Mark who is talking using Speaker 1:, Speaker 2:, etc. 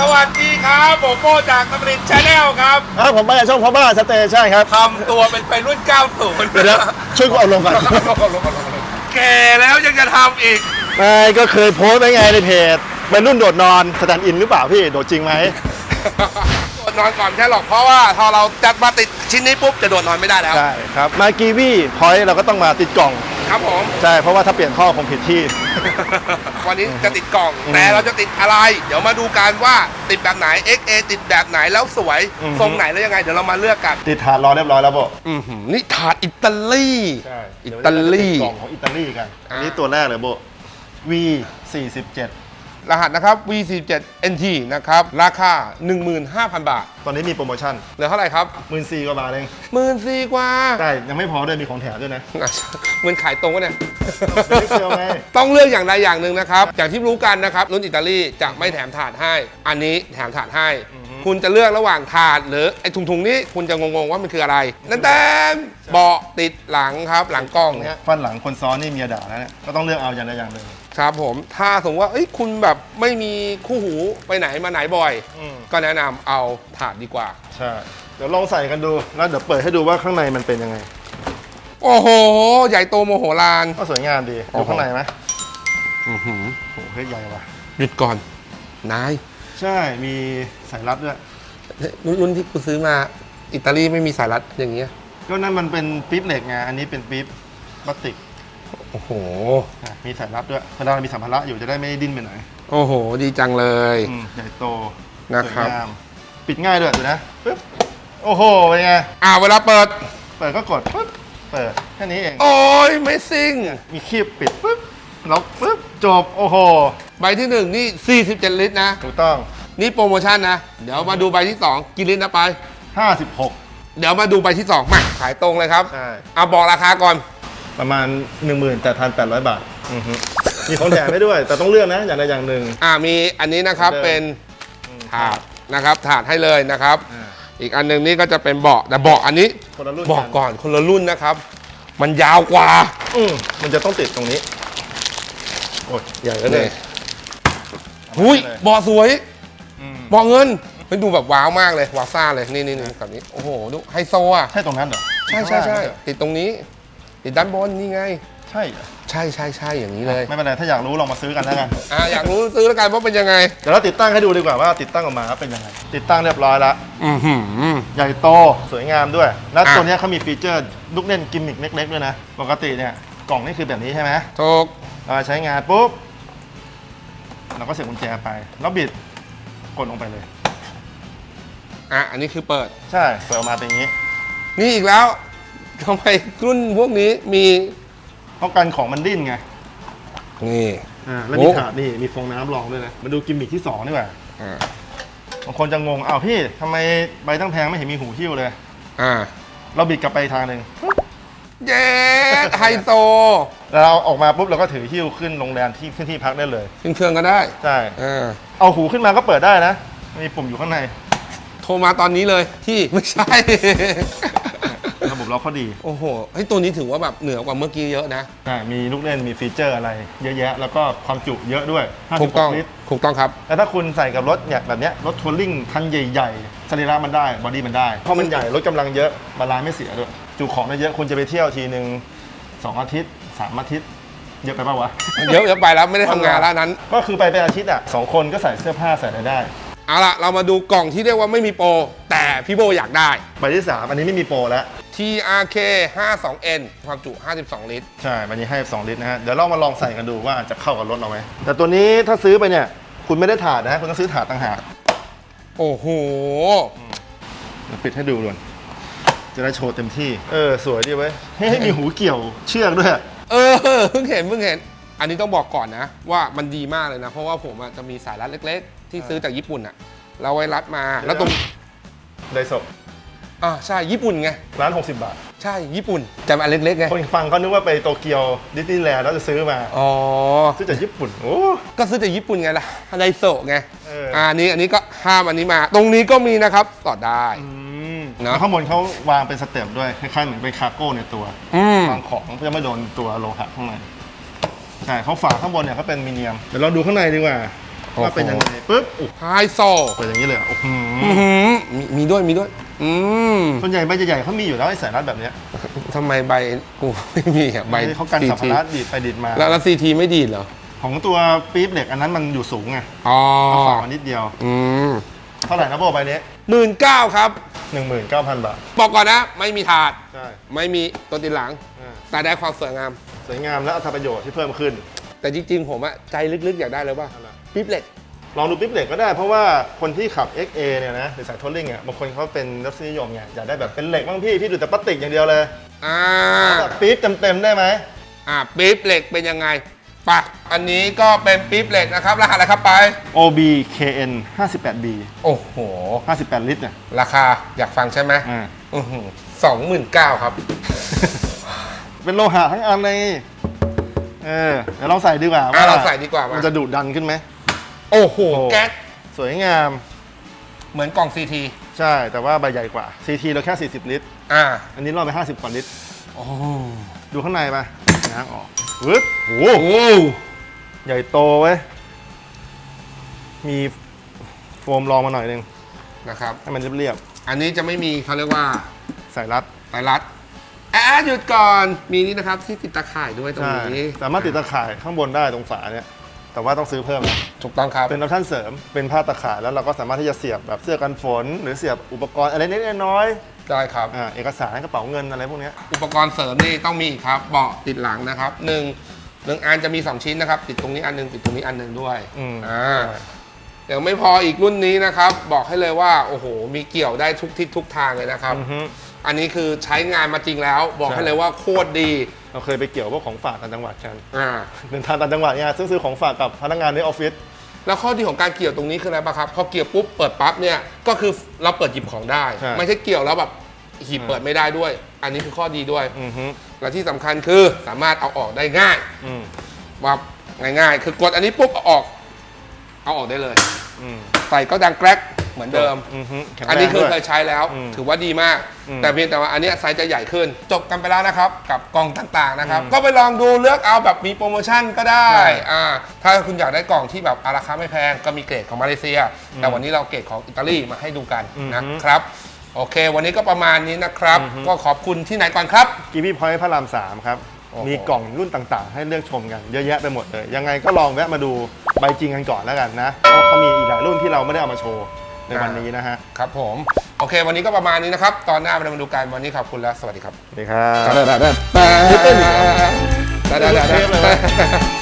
Speaker 1: สวัสดีครับผมโมจากตำรินชาแนลครับ
Speaker 2: ครับผมมาจากช่องพ่อบ้านสเตย์ใช่ครับ
Speaker 1: ทำตัวเป็นไปรุ่น 90
Speaker 2: เดี๋ยวนะช่วยกูเอาลงก่อน
Speaker 1: แก่แล้วยังจะทำอีก
Speaker 2: ไม่ก็เคยโพสต์ไว้ไงในเพจเป็นรุ่นโดดนอนสแตนด์อินหรือเปล่าพี่โดดจริงไหม
Speaker 1: นอนก่อนแค่หรอกเพราะว่าพอเราจัดมาติดชิ้นนี้ปุ๊บจะโดดนอนไม่ได้แล้ว
Speaker 2: ใช่ครับมากีวีพอยต์เราก็ต้องมาติดกล่อง
Speaker 1: ครับผม
Speaker 2: ใช่เพราะว่าถ้าเปลี่ยนท่อคงผิดที่
Speaker 1: วันนี้จะติดกล่อง
Speaker 2: อืม
Speaker 1: แต่เราจะติดอะไร เดี๋ยวมาดูกันว่าติดแบบไหน XA ติดแบบไหนแล้วสวย
Speaker 2: อือฮึ
Speaker 1: ทรงไหนแล้วยังไง เดี๋ยวเรามาเลือกกัน
Speaker 2: ติดถาดรอเรียบร้อยแล้วโบ
Speaker 1: อือหือนี่ถาดอิตาลี อิตาลี
Speaker 2: กล่องของอิตาลีกัน อันนี้
Speaker 1: อ่า
Speaker 2: ตัวแรกเลยโบ V 47
Speaker 1: รหัสนะครับ V47 NT นะครับ ราคา 15,000 บาท
Speaker 2: ตอนนี้มีโปรโมชั่น
Speaker 1: เหลือเท่าไหร่ครับ
Speaker 2: หมื่นสี่กว่าบาทเอง
Speaker 1: หมื่นสี่กว่า
Speaker 2: ใช่ยังไม่พอด้วยมีของแถมด้วยนะ
Speaker 1: เหมือนขายตรงวะเนี่ย
Speaker 2: ไม่เชียวไง
Speaker 1: ต้องเลือกอย่างใดอย่างหนึ่งนะครับ อย่างที่รู้กันนะครับรุ่นอิตาลีจะไม่แถมถาดให้ อันนี้แถมถาดให้ คุณจะเลือกระหว่างถาดหรือไอ้ถุงๆนี้คุณจะงงๆว่ามันคืออะไร นั่นแต้มเบาะติดหลังครับหลังกล้อง เนี่ย
Speaker 2: ฟันหลังคนซ้อนนี่เมียด่าแล้วเนี่ยก็ต้องเลือกเอาอย่างใดอย่างหนึ่ง
Speaker 1: ครับผมถ้าสมมติว่าเอ้ยคุณแบบไม่มีคู่หูไปไหนมาไหนบ่อย
Speaker 2: อืม
Speaker 1: ก็แนะนำเอาถาดดีกว่า
Speaker 2: ใช่ เดี๋ยวลองใส่กันดู แล้วเดี๋ยวเปิดให้ดูว่าข้างในมันเป็นยังไง
Speaker 1: โอ้โห ใหญ่โตโมโหลาน
Speaker 2: ก็สวยงามดี
Speaker 1: โอ้
Speaker 2: ดู
Speaker 1: โห
Speaker 2: ข้างในไหม
Speaker 1: อื้อหือ
Speaker 2: โอ้โหเฮ้ยใหญ่ว่ะ
Speaker 1: หยุดก่อน นาย
Speaker 2: ใช่ มีสายรัดด้วย
Speaker 1: รุ่นรุ่นที่กูซื้อมาอิตาลีไม่มีสายรัดอย่างเงี้ย
Speaker 2: ก็นั่นมันเป็นปี๊บเหล็กไง อันนี้เป็นปี๊บพลาสติก
Speaker 1: โอ้โห
Speaker 2: อะมีสายรัดด้วยเวลาเรามีสัมภาระอยู่จะได้ไม่ดิ้นไปไหน
Speaker 1: โอ้โห ดีจังเลย
Speaker 2: อืมใหญ่โต
Speaker 1: นะครับ
Speaker 2: สวยงามปิดง่ายด้วยดูนะปึ๊บโอ้โหเป็นไง
Speaker 1: อ่าเวลาเปิด
Speaker 2: เปิดก็กดปึ๊บเปิดแค่นี้เอง
Speaker 1: โอ้ยไม่ซิ่ง
Speaker 2: มีคีบปิดปึ๊บล็อกปึ๊บจบโอ้โห
Speaker 1: ใบที่หนึ่งนี่ 47 ลิตรนะ
Speaker 2: ถูกต้อง
Speaker 1: นี่โปรโมชั่นนะ เดี๋ยวมาดูใบที่ 2 กี่ลิตรนะไป
Speaker 2: 56
Speaker 1: เดี๋ยวมาดูใบที่ 2 มา ขายตรงเลยครับ
Speaker 2: ใช่
Speaker 1: เอาบอกราคาก่อน
Speaker 2: ประมาณ 18,800 บาทอือฮึมีของแถมให้ด้วย แต่ต้องเลือกนะอย่างใดอย่างหนึ่ง
Speaker 1: อ่ามีอันนี้นะครับ
Speaker 2: เดิม
Speaker 1: เป็น
Speaker 2: อืม
Speaker 1: ถาดนะครับถาดให้เลยนะครับ
Speaker 2: อ่า
Speaker 1: อีกอันหนึ่งนี่ก็จะเป็นเบาะแต่เบาะอันนี้
Speaker 2: คนละรุ่น
Speaker 1: บอกก่อนคนละรุ่นนะครับ มันยาวกว่า
Speaker 2: อืมมันจะต้องติดตรงนี้โอ้ยใหญ่แล้วเลย
Speaker 1: หุยเบาะสวย
Speaker 2: อืม
Speaker 1: เบาะเงินมันดูแบบว้าวมากเลยวาวซ่าเลยนี่นี่นี่แบบนี้โอ้โหดูไฮโซอะ
Speaker 2: ใช่ตรงนั้นเหรอ
Speaker 1: ใช่ใช่ใช่ติดตรงนี้ ติดด้านบนนี่ไง
Speaker 2: ใช่เหรอ
Speaker 1: ใช่ใช่ใช่อย่างนี้เลย
Speaker 2: ไม่เป็นไรถ้าอยากรู้ลองมาซื้อกันแล้วกัน
Speaker 1: อ่าอยากรู้ซื้อแล้วกันว่าเป็นยังไง
Speaker 2: เดี๋ยวเราติดตั้งให้ดูดีกว่าว่าติดตั้งออกมาแล้วเป็นยังไง ติดตั้งเรียบร้อยแล้ว
Speaker 1: อือหือ
Speaker 2: ใหญ่โตสวยงามด้วย แล้ว
Speaker 1: อะ
Speaker 2: ตัวเนี้ยเขามีฟีเจอร์ลูกเล่นกิมมิกเล็กๆด้วยนะปกติเนี่ยกล่องนี่คือแบบนี้ใช่ไหม
Speaker 1: ถูก
Speaker 2: เราใช้งานปุ๊บเราก็เสียบกุญแจไป แล้วบิดกดลงไปเลย
Speaker 1: อะอันนี้คือเปิด
Speaker 2: ใช่เปิดออกมาเป็นอย่างนี้
Speaker 1: นี่อีกแล้ว ทำไมรุ่นพวกนี้มี
Speaker 2: เพราะกันของมันดิ้นไง
Speaker 1: นี่
Speaker 2: อ่า แล้ว
Speaker 1: โอ้
Speaker 2: มีถาดนี่ มีฟองน้ำรองด้วยนะ มาดูกิมมิคที่สองดีกว่า
Speaker 1: อ่า
Speaker 2: บางคนจะงง อ้าวพี่ทำไมใบตั้งแพงไม่เห็นมีหูหิ้วเลย
Speaker 1: อ่า
Speaker 2: เราบิดกลับไปอีกทางหนึ่ง
Speaker 1: เย้ไฮโซ
Speaker 2: แล้วเราออกมาปุ๊บเราก็ถือหิ้วขึ้นโรงแรมที่ขึ้นที่พักได้เลย
Speaker 1: ขึ้นเครื่องก็ได้
Speaker 2: ใช่
Speaker 1: อ่า
Speaker 2: เอาหูขึ้นมาก็เปิดได้นะ มีปุ่มอยู่ข้างใน
Speaker 1: โทรมาตอนนี้เลยที่ไม่ใช่
Speaker 2: ระบบล็อกเขาดี
Speaker 1: โอ้โหเฮ้ยตัวนี้ถือว่าแบบเหนือกว่าเมื่อกี้เยอะนะ
Speaker 2: ใช่มีลูกเล่นมีฟีเจอร์อะไร เยอะแยะ แล้วก็ความจุเยอะด้วย
Speaker 1: ถูกต้อง
Speaker 2: 56ลิตร
Speaker 1: ถูกต้องครับ
Speaker 2: แล้วถ้าคุณใส่กับรถเนี่ยแบบเนี้ยรถทัวริงคันใหญ่ๆสรีระมันได้บอดี้มันได้เพราะมันใหญ่รถกำลังเยอะบาลานซ์ไม่เสียด้วยจุของได้เยอะคุณจะไปเที่ยวทีหนึ่งสองอาทิตย์สามอาทิตย์เยอะไปปะวะ
Speaker 1: เยอะเยอะไปแล้วไม่ได้ทำงานแล้วนั้น
Speaker 2: ก็คือไปเป็นอาทิตย์อะสองคนก็ใส่เสื้อผ้าใส่อะไรได้
Speaker 1: เอาล่ะ เรามาดูกล่องที่เรียกว่าไม่มีโปรแต่พี่โบอยากได้
Speaker 2: ใบที่สามอันนี้ไม่มีโปรแล้ว
Speaker 1: TRK 52N ความจุ 52 ลิตร
Speaker 2: ใช่ มันนี้ให้ 2 ลิตรนะฮะ เดี๋ยวเรามาลองใส่กันดูว่าจะเข้ากับรถเราไหม แต่ตัวนี้ถ้าซื้อไปเนี่ย คุณไม่ได้ถาดนะฮะ คุณต้องซื้อถาดต่างหาก
Speaker 1: โอ้โห
Speaker 2: เดี๋ยวปิดให้ดูด่วน จะได้โชว์เต็มที่ เออ สวยดีเว้ยให้ให้มีหูเกี่ยวเชือกด้วย
Speaker 1: เออเพิ่งเห็นเพิ่งเห็น อันนี้ต้องบอกก่อนนะ ว่ามันดีมากเลยนะ เพราะว่าผมอะจะมีสายรัดเล็ก ๆ ที่ซื้อจากญี่ปุ่นอะเราไว้รัดมาแล้วตรง
Speaker 2: ไดโซะ
Speaker 1: อ่าใช่ญี่ปุ่นไง
Speaker 2: ร้าน60 บาท
Speaker 1: ใช่ญี่ปุ่นแต่มันอันเล็กๆไง
Speaker 2: คนฟังเขานึกว่าไปโตเกียวดิสนีย์แลนด์แล้วจะซื้อมา
Speaker 1: อ๋อ
Speaker 2: ซื้อจากญี่ปุ่น โอ้
Speaker 1: ก็ซื้อจากญี่ปุ่นไงล่ะไดโซะไง
Speaker 2: เอออ
Speaker 1: อ่าอันนี้อันนี้ก็ห้ามอันนี้มา ตรงนี้ก็มีนะครับต่อได้
Speaker 2: อืม
Speaker 1: เนอะ
Speaker 2: แล้วข้างบนเขาวางเป็นสเต็ปด้วยคล้ายๆเหมือนเป็นคาร์โก้ในตัว
Speaker 1: อืม
Speaker 2: วางของเพื่อไม่โดนตัวโลหะข้างในใช่เขาฝาข้างบนเนี่ยเขาเป็นมิเนียมเดี๋ยวเราดูข้างในดีกว่าว่าเป็นยังไงปุ๊บโอ้
Speaker 1: ไฮโซ
Speaker 2: เปิดอย่างนี้เลยเหรอโอ้โห
Speaker 1: อื้อหือมีมีด้วยมีด้วย อืม
Speaker 2: ส่วนใหญ่ใบใหญ่ๆเขามีอยู่แล้วไอ้สายรัดแบบเนี้ย
Speaker 1: ทำไมใบกูไม่มีอะใบ
Speaker 2: เขากันสัมภาระดีดไปดีดมา
Speaker 1: แล้วแล้วซีทีไม่ดีดเหรอ
Speaker 2: ของตัวปี๊บเหล็กอันนั้นมันอยู่สูงไง
Speaker 1: อ๋อ
Speaker 2: เอาฝามานิดเดียว
Speaker 1: อืม
Speaker 2: เท่าไหร่นะโบใบนี้
Speaker 1: หมื่นเก้าครับ
Speaker 2: หนึ่งหมื่นเก้าพันบาท
Speaker 1: บอกก่อนนะ ไม่มีถาด
Speaker 2: ใช่
Speaker 1: ไม่มีตัวติดหลัง
Speaker 2: อ่า
Speaker 1: แต่ได้ความสวยงาม
Speaker 2: สวยงามและอัตประโยชน์ที่เพิ่มขึ้น
Speaker 1: แต่จริงๆ ผมอะใจลึกๆ อยากได้เลยว่า
Speaker 2: อะไร
Speaker 1: ปิ๊บเหล็ก
Speaker 2: ลองดูปิ๊บเหล็กก็ได้เพราะว่าคนที่ขับ XA เนี่ยนะหรือสายทัวริงอะบางคนเขาเป็นรสนิยมไงอยากได้แบบเป็นเหล็กบ้างพี่พี่ดูแต่พลาสติกอย่างเดียวเลย
Speaker 1: อ่า
Speaker 2: แบบปี๊บเต็มๆได้ไหม
Speaker 1: อ่าปิ๊บเหล็กเป็นยังไงปะอันนี้ก็เป็นปิ๊บเหล็กนะครับ รหัสอะไรครับไป
Speaker 2: OBKN 58B
Speaker 1: โอ้โห
Speaker 2: 58 ลิตรเนี่ย
Speaker 1: ราคาอยากฟังใช่ไหม
Speaker 2: อ่า
Speaker 1: สองหมื่นเก้าครับ
Speaker 2: เป็นโลหะทั้งอันเลยเออเดี๋ยวเราใส่ดีกว่า
Speaker 1: อะเราใส่ดีกว่ามามั
Speaker 2: นจะดุดันขึ้นไหม
Speaker 1: โอ้โห
Speaker 2: โอ้
Speaker 1: แก๊ส
Speaker 2: สวยงาม
Speaker 1: เหมือนกล่องซีที
Speaker 2: ใช่ แต่ว่าใบใหญ่กว่า CT เราแค่ 40 ลิตร
Speaker 1: อ่า
Speaker 2: อันนี้เราไป 50 กว่าลิตร
Speaker 1: โอ้
Speaker 2: ดูข้างในไปง้างออกวึบโอ้
Speaker 1: โห
Speaker 2: โหใหญ่โตเว้ย มีโฟมรองมาหน่อยนึง
Speaker 1: นะครับ
Speaker 2: ให้มันเรียบ
Speaker 1: อันนี้จะไม่มีเขาเรียกว่า
Speaker 2: ๆ ใส่รัด
Speaker 1: ไวรัสอะหยุดก่อน มีนี่นะครับที่ติดตาข่ายด้วยตรง
Speaker 2: ใช่
Speaker 1: นี้
Speaker 2: สามารถติดตะข่ายข้างบนได้ตรงฝาเนี่ย แต่ว่าต้องซื้อเพิ่มนะ
Speaker 1: ถูกต้องครับ
Speaker 2: เป็นออปชั่นเสริมเป็นผ้าตะข่ายแล้วเราก็สามารถที่จะเสียบแบบเสื้อกันฝน หรือเสียบอุปกรณ์อะไรเล็กๆน้อย
Speaker 1: ได้ครับ
Speaker 2: ๆอ่าเอกสารกระเป๋าเงินอะไรพวกเนี้ย
Speaker 1: อุปกรณ์เสริมนี่ต้องมีอีกครับเบาะติดหลังนะครับหนึ่งหนึ่งอันจะมี 2 ชิ้นนะครับ ติดตรงนี้อันหนึงติดตรงนี้อันหนึงด้วย
Speaker 2: อืม
Speaker 1: อ่าเดี๋ยวไม่พออีกรุ่นนี้นะครับ บอกให้เลยว่าโอ้โหมีเกี่ยวได้ทุกทิศทุกทางเลยนะครับ
Speaker 2: อือฮึ
Speaker 1: อันนี้คือใช้งานมาจริงแล้ว บอก
Speaker 2: ใช่
Speaker 1: ให้เลยว่าโคตรดี
Speaker 2: เราเคยไปเกี่ยวพวกของฝากต่างจังหวัดกัน
Speaker 1: อ่า
Speaker 2: เดินทางต่างจังหวัดเนี่ยซึ่งซื้อของฝากกับพนักงานในออฟฟิศ
Speaker 1: แล้วข้อดีของการเกี่ยวตรงนี้คืออะไรบ้างครับ พอเกี่ยวปุ๊บเปิดปั๊บเนี่ยก็คือเราเปิดหยิบของได้
Speaker 2: ใช่
Speaker 1: ไม่ใช่เกี่ยวแล้วแบบหีบเปิดไม่ได้ด้วย อันนี้คือข้อดีด้วย
Speaker 2: อือฮึ
Speaker 1: และที่สำคัญคือสามารถเอาออกได้ง่าย
Speaker 2: อืม
Speaker 1: ว่าง่ายๆ คือกดอันนี้ปุ๊บเอาออก เอาออกได้เลย
Speaker 2: อืม
Speaker 1: ใส่ก็ดังแกรก เหมือนเดิม
Speaker 2: อือฮึแข็ง
Speaker 1: อัน
Speaker 2: แร
Speaker 1: นี้
Speaker 2: ง
Speaker 1: คือ
Speaker 2: ด้วย
Speaker 1: เคยใช้แล้ว
Speaker 2: อืม
Speaker 1: ถือว่าดีมาก
Speaker 2: อืม
Speaker 1: แต่เพียงแต่ว่าอันเนี้ยไซส์จะใหญ่ขึ้น จบกันไปแล้วนะครับ กับกล่องต่างๆนะครับ
Speaker 2: อืม
Speaker 1: ก็ไปลองดูเลือกเอาแบบมีโปรโมชั่นก็ได้
Speaker 2: ใช่
Speaker 1: อ่าถ้าคุณอยากได้กล่องที่แบบอาราคาไม่แพงก็มีเกรดของมาเลเซีย แต่วันนี้เราเกรดของอิตาลีมาให้ดูกัน
Speaker 2: อืม
Speaker 1: นะครับ โอเค วันนี้ก็ประมาณนี้นะครับ
Speaker 2: อือฮึ
Speaker 1: ก็ขอบคุณที่ไหนก่อนครับ
Speaker 2: กีวีพอยต์พระรามสามครับ
Speaker 1: โอ้โห
Speaker 2: มีกล่องรุ่นต่างๆ ให้เลือกชมกันเยอะแยะไปหมดเลย ยังไงก็ลองแวะมาดูใบจริงกันก่อนแล้วกันนะเพราะเขามีอีกหลายรุ่นที่เราไม่ได้เอามาโชว์ ในวันนี้นะฮะ
Speaker 1: ครับผม โอเค วันนี้ก็ประมาณนี้นะครับ ตอนหน้าเรามาดูกันวันนี้ขอบคุณแล้วสวัสดีครับ
Speaker 2: สวัสดีครับ
Speaker 1: ได้ได้ได้ได้ได้ได้ได้